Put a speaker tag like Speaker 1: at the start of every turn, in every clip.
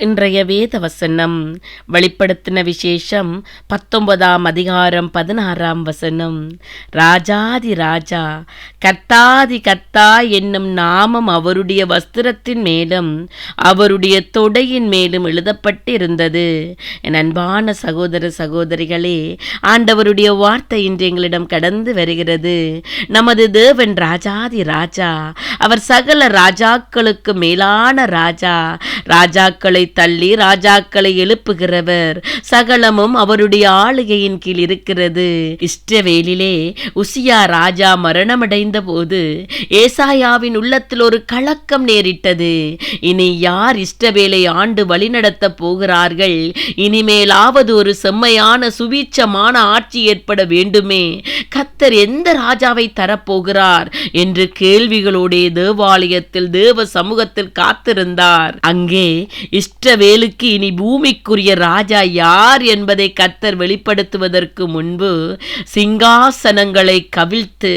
Speaker 1: இன்றைய வேத வசனம் வெளிப்படுத்தின விசேஷம் பத்தொன்பதாம் அதிகாரம் பதினாறாம் வசனம். ராஜாதி ராஜா கர்த்தாதி கர்த்தா என்னும் நாமம் அவருடைய வஸ்திரத்தின் மேலும் அவருடைய தொடையின் மேலும் எழுதப்பட்டிருந்தது. என் அன்பான சகோதர சகோதரிகளே ஆண்டவருடைய வார்த்தை இன்று எங்களிடம் கடந்து வருகிறது. நமது தேவன் ராஜாதி ராஜா அவர் சகல ராஜாக்களுக்கு மேலான ராஜா. ராஜாக்களை தள்ளி ராஜாக்களை எழுப்புகிறவர். சகலமும் அவருடைய ஆளுகையின் கீழ் இருக்கிறது. இஷ்டவேலிலே உசியா ராஜா மரணமடைந்த போது ஏசாயாவின் உள்ளத்தில் ஒரு கலக்கம் நேரிட்டது. இனி யார் இஷ்டவேலை ஆண்டு வழிநடத்த போகிறார்கள்? இனிமேலாவது ஒரு செம்மையான சுவீட்சமான ஆட்சி ஏற்பட வேண்டுமே. கத்தர் எந்த ராஜாவை தரப்போகிறார் என்று கேள்விகளோடே தேவாலயத்தில் தேவ சமூகத்தில் காத்திருந்தார். அங்கே இஷ்டவேலுக்கு இனி பூமிக்குரிய ராஜா யார் என்பதை கத்தர் வெளிப்படுத்துவதற்கு முன்பு சிங்காசனங்களை கவிழ்த்து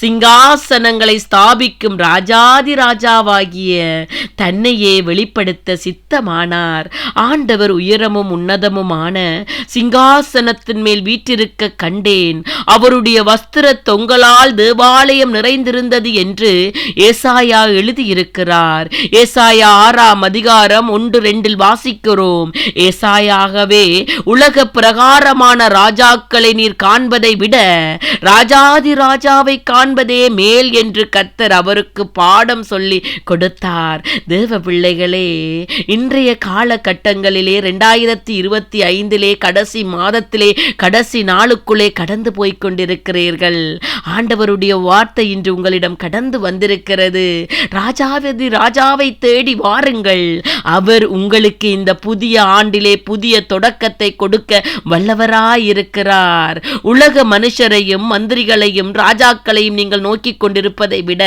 Speaker 1: சிங்காசனங்களை ஸ்தாபிக்கும் ராஜாதி ராஜாவாகிய தன்னையே வெளிப்படுத்த சித்தமானார். ஆண்டவர் உயரமும் உன்னதமுமான சிங்காசனத்தின் மேல் வீற்றிருக்க கண்டேன். அவருடைய வஸ்திர தொங்கலால் தேவாலயம் நிறைந்திருந்தது என்று ஏசாயா எழுதியிருக்கிறார். ஏசாயா ஆறாம் அதிகாரம் ஒன்று ரெண்டில் வாசிக்கிறோம். ஏசாயாகவே உலக பிரகாரமான ராஜாக்களை நீர் காண்பதை விட ராஜாதி ராஜாவை காண்பதே மேல் என்று கத்தர் அவருக்கு பாடம் சொல்லி கொடுத்தார். தேவ பிள்ளைகளே இன்றைய காலகட்டங்களிலே ரெண்டாயிரத்தி இருபத்தி ஐந்திலே கடைசி மாதத்திலே கடைசி நாளுக்குள்ளே கடந்து போய்க் கொண்டிருக்கிறீர்கள். ஆண்டவருடைய வார்த்தை இன்று உங்களிடம் கடந்து வந்திருக்கிறது. ராஜாவதி ராஜாவை தேடி வாருங்கள். அவர் உங்களுக்கு இந்த புதிய ஆண்டிலே புதிய தொடக்கத்தை கொடுக்க வல்லவராயிருக்கிறார். உலக மனுஷரையும் மந்திரிகளையும் ராஜாக்களையும் நீங்கள் நோக்கிக் கொண்டிருப்பதை விட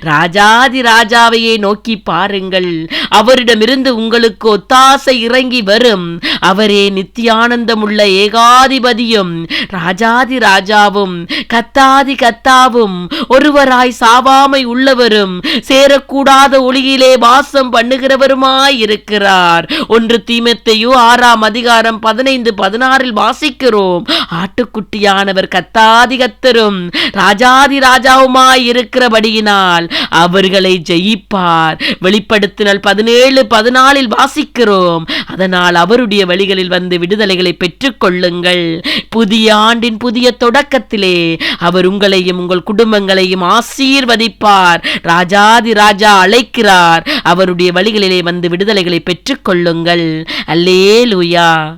Speaker 1: ராஜாதி ராஜாவையே நோக்கி பாருங்கள். அவரிடமிருந்து உங்களுக்கு ஒத்தாசை இறங்கி வரும். அவரே நித்தியானந்தமுள்ள ஏகாதிபதியும் ராஜாதி ராஜாவும் கத்தாதி கத்தாவும் ஒருவராய் சாவாமை உள்ளவரும் சேரக்கூடாத ஒளியிலே வாசம் பண்ணுகிறவருமாய் இருக்கிறார் ஒன்று தீமத்தையோ ஆறாம் அதிகாரம் பதினைந்து பதினாறில் வாசிக்கிறோம். ஆட்டுக்குட்டியானவர் கத்தாதி கத்தரும் ராஜாதி ராஜாவுமாய் இருக்கிறபடியினால் அவர்களை ஜெயிப்பார். வெளிப்படுத்தினால் பதினேழு பதினாலில் வாசிக்கிறோம். அதனால் அவருடைய வழிகளில் வந்து விடுதலைகளை பெற்றுக் கொள்ளுங்கள் புதிய ஆண்டின் புதிய தொடக்கத்தில் அவர் உங்களையும் உங்கள் குடும்பங்களையும் ஆசீர்வதிப்பார். ராஜாதி ராஜா அழைக்கிறார். அவருடைய வழிகளிலே வந்து விடுதலைகளை பெற்றுக்கொள்ளுங்கள். அல்லே லூயா